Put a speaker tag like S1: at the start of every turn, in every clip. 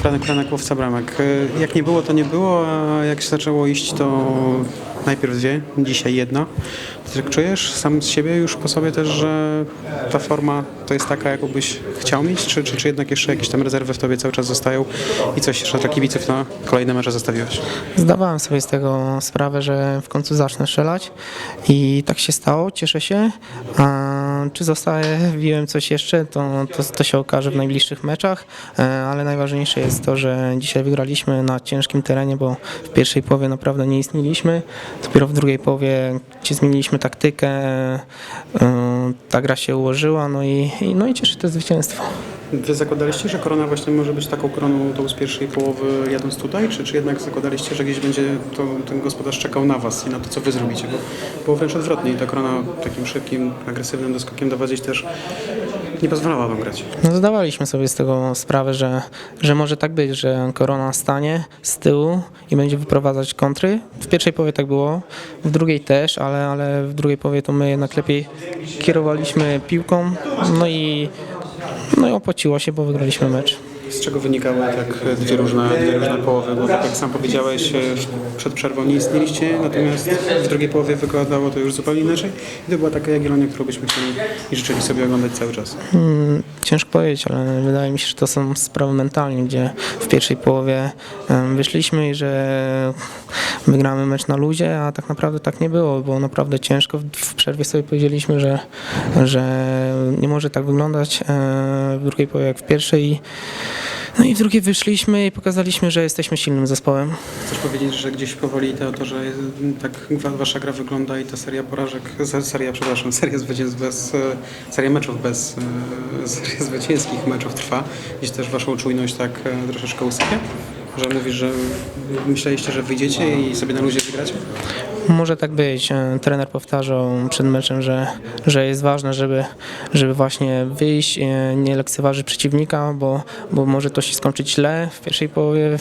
S1: Franek Franek łowca bramek. E, Jak nie było, to nie było, a jak się zaczęło iść, to najpierw dwie, dzisiaj jedna. Tak czujesz sam z siebie już po sobie też, że ta forma to jest taka, jaką byś chciał mieć, czy, czy, czy jednak jeszcze jakieś tam rezerwy w tobie cały czas zostają i coś jeszcze dla kibiców na kolejne mecze zostawiłeś?
S2: Zdawałem sobie z tego sprawę, że w końcu zacznę strzelać i tak się stało, cieszę się. A czy zostawiłem coś jeszcze, to, to, to się okaże w najbliższych meczach, E, ale najważniejsze jest to, że dzisiaj wygraliśmy na ciężkim terenie, bo w pierwszej połowie naprawdę nie istnieliśmy. Dopiero w drugiej połowie, gdzie zmieniliśmy taktykę, e, ta gra się ułożyła, no i, no i cieszy to zwycięstwo.
S1: Wy zakładaliście, że korona właśnie może być taką koroną tą z pierwszej połowy jadąc tutaj, czy, czy jednak zakładaliście, że gdzieś będzie to, ten gospodarz czekał na was i na to, co wy zrobicie? Bo było wręcz odwrotnie ta korona takim szybkim, agresywnym doskokiem do was gdzieś też nie pozwalała wam grać.
S2: No zdawaliśmy sobie z tego sprawę, że, że może tak być, że korona stanie z tyłu i będzie wyprowadzać kontry. W pierwszej połowie tak było, w drugiej też, ale, ale w drugiej połowie to my jednak lepiej kierowaliśmy piłką, no i, no i opłaciło się, bo wygraliśmy mecz.
S1: Z czego wynikały tak dwie różne, dwie różne połowy? Bo tak jak sam powiedziałeś, e, przed przerwą nie istnieliście, natomiast w drugiej połowie wyglądało to już zupełnie inaczej. I to była taka Jagiellonia, którą byśmy chcieli i życzyli sobie oglądać cały czas.
S2: Mm, Ciężko powiedzieć, ale wydaje mi się, że to są sprawy mentalne, gdzie w pierwszej połowie wyszliśmy i że wygramy mecz na luzie, a tak naprawdę tak nie było. Było naprawdę ciężko. W- W przerwie sobie powiedzieliśmy, że, że nie może tak wyglądać e, w drugiej połowie jak w pierwszej. No i w drugiej wyszliśmy i pokazaliśmy, że jesteśmy silnym zespołem.
S1: Chcesz powiedzieć, że gdzieś powoli to, to że tak wa- wasza gra wygląda i ta seria porażek, se- seria, przepraszam, seria zwycięstw bez, e, seria meczów bez, e, seria zwycięskich meczów trwa, gdzieś też waszą czujność tak troszeczkę usypia? Że mówisz, że myśleliście, że wyjdziecie i sobie na luzie wygracie?
S2: Może tak być. E, Trener powtarzał przed meczem, że, że jest ważne, żeby, żeby właśnie wyjść, e, nie lekceważyć przeciwnika, bo, bo może to się skończyć źle w pierwszej połowie.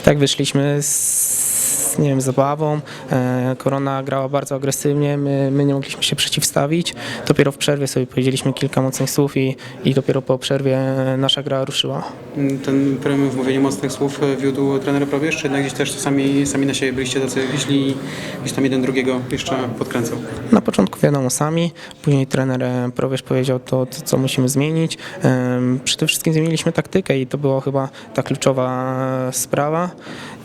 S2: I tak wyszliśmy z nie wiem, zabawą. E, Korona grała bardzo agresywnie, my, my nie mogliśmy się przeciwstawić. Dopiero w przerwie sobie powiedzieliśmy kilka mocnych słów i, i dopiero po przerwie e, nasza gra ruszyła.
S1: Ten premier w mówieniu mocnych słów e, wiódł trener Probierz, czy jednak gdzieś też sami, sami na siebie byliście tacy źli, gdzieś tam jeden drugiego jeszcze podkręcał?
S2: Na początku wiadomo sami, później trener Prowierz powiedział to, co musimy zmienić. Przede wszystkim zmieniliśmy taktykę i to była chyba ta kluczowa sprawa.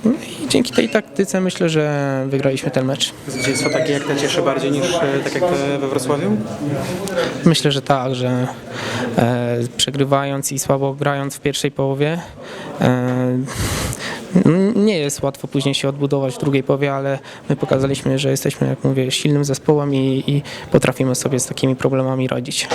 S2: No I dzięki tej taktyce myślę, że wygraliśmy ten mecz.
S1: Zwycięstwo takie jak te cieszy bardziej niż e, tak jak te we Wrocławiu?
S2: Myślę, że tak, że e, przegrywając i słabo grając w pierwszej połowie e, nie jest łatwo później się odbudować w drugiej połowie, ale my pokazaliśmy, że jesteśmy, jak mówię, silnym zespołem i, i potrafimy sobie z takimi problemami radzić.